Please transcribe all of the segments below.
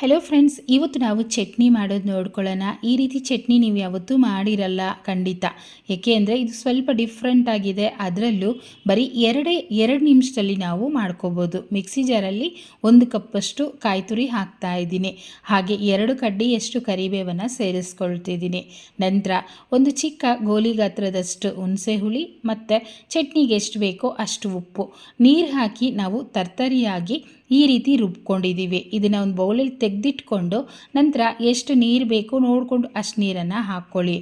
Hello friends ಇವತ್ತು ನಾವು ಚಟ್ನಿ ಮಾಡೋದು ನೋಡ್ಕೊಳ್ಳೋಣ. ಈ ರೀತಿ ಚಟ್ನಿ ನೀವು ಯಾವತ್ತೂ ಮಾಡಿರಲ್ಲ, ಖಂಡಿತ. ಏಕೆ ಅಂದರೆ ಇದು ಸ್ವಲ್ಪ ಡಿಫ್ರೆಂಟ್ ಆಗಿದೆ. ಅದರಲ್ಲೂ ಬರೀ ಎರಡೇ, ಎರಡು ನಿಮಿಷದಲ್ಲಿ ನಾವು ಮಾಡ್ಕೋಬೋದು. ಮಿಕ್ಸಿ ಜಾರಲ್ಲಿ ಒಂದು ಕಪ್ಪಷ್ಟು ಕಾಯಿ ತುರಿ ಹಾಕ್ತಾ ಇದ್ದೀನಿ. ಹಾಗೆ ಎರಡು ಕಡ್ಡಿಯಷ್ಟು ಕರಿಬೇವನ್ನು ಸೇರಿಸ್ಕೊಳ್ತಿದ್ದೀನಿ. ನಂತರ ಒಂದು ಚಿಕ್ಕ ಗೋಲಿ ಗಾತ್ರದಷ್ಟು ಹುಣಸೆ ಹುಳಿ ಮತ್ತು ಚಟ್ನಿಗೆ ಎಷ್ಟು ಬೇಕೋ ಅಷ್ಟು ಉಪ್ಪು. ನೀರು ಹಾಕಿ ನಾವು ತರ್ತರಿಯಾಗಿ ಈ ರೀತಿ ರುಬ್ಕೊಂಡಿದ್ದೀವಿ. ಇದನ್ನು ಒಂದು ಬೌಲಲ್ಲಿ ತೆಗೆದಿಟ್ಕೊಂಡು ನಂತರ ಎಷ್ಟು ನೀರು ಬೇಕು ನೋಡಿಕೊಂಡು ಅಷ್ಟು ನೀರನ್ನು ಹಾಕ್ಕೊಳ್ಳಿ.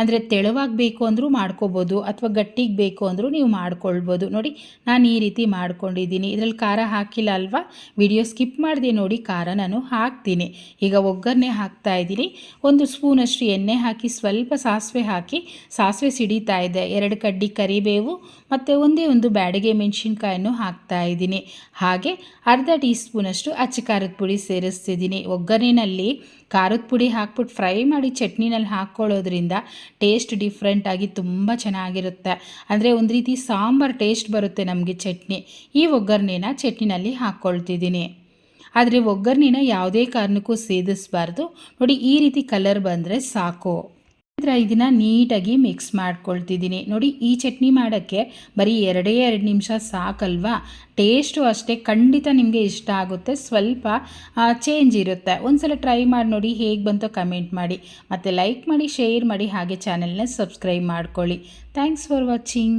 ಅಂದರೆ ತೆಳುವಾಗಿ ಬೇಕು ಅಂದರೂ ಮಾಡ್ಕೋಬೋದು ಅಥವಾ ಗಟ್ಟಿಗೆ ಬೇಕು ಅಂದರೂ ನೀವು ಮಾಡ್ಕೊಳ್ಬೋದು. ನೋಡಿ, ನಾನು ಈ ರೀತಿ ಮಾಡ್ಕೊಂಡಿದ್ದೀನಿ. ಇದರಲ್ಲಿ ಖಾರ ಹಾಕಿಲ್ಲ ಅಲ್ವಾ? ವಿಡಿಯೋ ಸ್ಕಿಪ್ ಮಾಡಿದೆ ನೋಡಿ, ಖಾರ ನಾನು ಹಾಕ್ತೀನಿ. ಈಗ ಒಗ್ಗರಣೆ ಹಾಕ್ತಾ ಇದ್ದೀನಿ. ಒಂದು ಸ್ಪೂನಷ್ಟು ಎಣ್ಣೆ ಹಾಕಿ, ಸ್ವಲ್ಪ ಸಾಸಿವೆ ಹಾಕಿ, ಸಾಸಿವೆ ಸಿಡಿತಾ ಇದೆ. ಎರಡು ಕಡ್ಡಿ ಕರಿಬೇವು ಮತ್ತು ಒಂದೇ ಒಂದು ಬ್ಯಾಡಿಗೆ ಮೆಣಸಿನ್ಕಾಯನ್ನು ಹಾಕ್ತಾ ಇದ್ದೀನಿ. ಹಾಗೆ ಅರ್ಧ ಟೀ ಸ್ಪೂನಷ್ಟು ಅಚ್ಚ ಖಾರದ ಪುಡಿ ಸೇರಿಸ್ತಿದ್ದೀನಿ. ಒಗ್ಗರಣೆಯಲ್ಲಿ ಖಾರದ ಪುಡಿ ಹಾಕ್ಬಿಟ್ಟು ಫ್ರೈ ಮಾಡಿ ಚಟ್ನಿನಲ್ಲಿ ಹಾಕ್ಕೊಳ್ಳೋದ್ರಿಂದ ಟೇಸ್ಟ್ ಡಿಫ್ರೆಂಟಾಗಿ ತುಂಬ ಚೆನ್ನಾಗಿರುತ್ತೆ. ಅಂದರೆ ಒಂದು ರೀತಿ ಸಾಂಬಾರು ಟೇಸ್ಟ್ ಬರುತ್ತೆ ನಮಗೆ ಚಟ್ನಿ. ಈ ಒಗ್ಗರಣೆನ ಚಟ್ನಿನಲ್ಲಿ ಹಾಕ್ಕೊಳ್ತಿದ್ದೀನಿ ಆದರೆ ಒಗ್ಗರಣೆನ ಯಾವುದೇ ಕಾರಣಕ್ಕೂ ಸೇದಿಸ್ಬಾರ್ದು. ನೋಡಿ ಈ ರೀತಿ ಕಲರ್ ಬಂದರೆ ಸಾಕು. ನಂತರ ಇದನ್ನು ನೀಟಾಗಿ ಮಿಕ್ಸ್ ಮಾಡ್ಕೊಳ್ತಿದ್ದೀನಿ. ನೋಡಿ, ಈ ಚಟ್ನಿ ಮಾಡೋಕ್ಕೆ ಬರೀ ಎರಡೇ ಎರಡು ನಿಮಿಷ ಸಾಕಲ್ವಾ? ಟೇಸ್ಟು ಅಷ್ಟೇ, ಖಂಡಿತ ನಿಮಗೆ ಇಷ್ಟ ಆಗುತ್ತೆ. ಸ್ವಲ್ಪ ಚೇಂಜ್ ಇರುತ್ತೆ. ಒಂದ್ಸಲ ಟ್ರೈ ಮಾಡಿ ನೋಡಿ ಹೇಗೆ ಬಂತೋ ಕಮೆಂಟ್ ಮಾಡಿ. ಮತ್ತು ಲೈಕ್ ಮಾಡಿ ಶೇರ್ ಮಾಡಿ, ಹಾಗೆ ಚಾನೆಲ್ನ ಸಬ್ಸ್ಕ್ರೈಬ್ ಮಾಡ್ಕೊಳ್ಳಿ. Thanks for watching